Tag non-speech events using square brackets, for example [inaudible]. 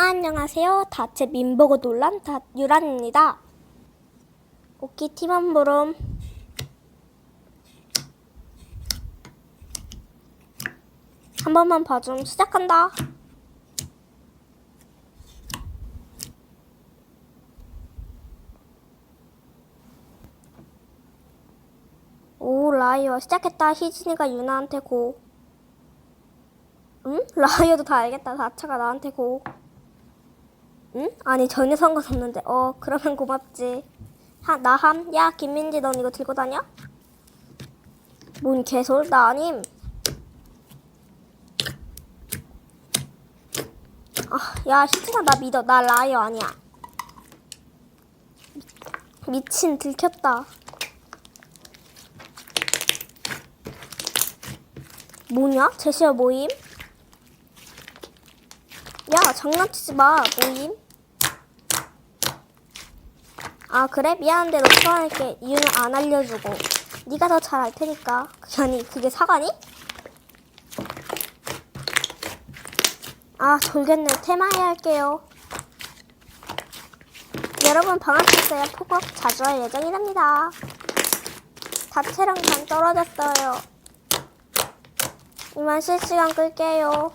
안녕하세요. 다채 민보고 다 유란입니다. 오키 팀원 부름. 한 번만 봐줌 시작한다. 오 라이어 시작했다. 희진이가 유나한테 고. 응? 라이어도 다 알겠다. 다차가 나한테 고. 응? 아니 전혀 상관없는데. 어 그러면 고맙지. 하 나함. 야 김민지 넌 이거 들고 다녀? 뭔 개솔? 나 아님. 아, 야 희진아 나 믿어. 나 라이어 아니야. 미, 미친 들켰다. 뭐냐? 제시어 모임? 야 장난치지 마 모임 아 그래? 미안한데 너 처할게 이유는 안 알려주고. 네가 더 잘 알 테니까. [laughs] 아니 그게 사과니? 아 졸겠네. 테마해 할게요. 여러분 방학했어요 폭격 자주 할 예정이랍니다. 다채랑 반 떨어졌어요. 이만 실시간 끌게요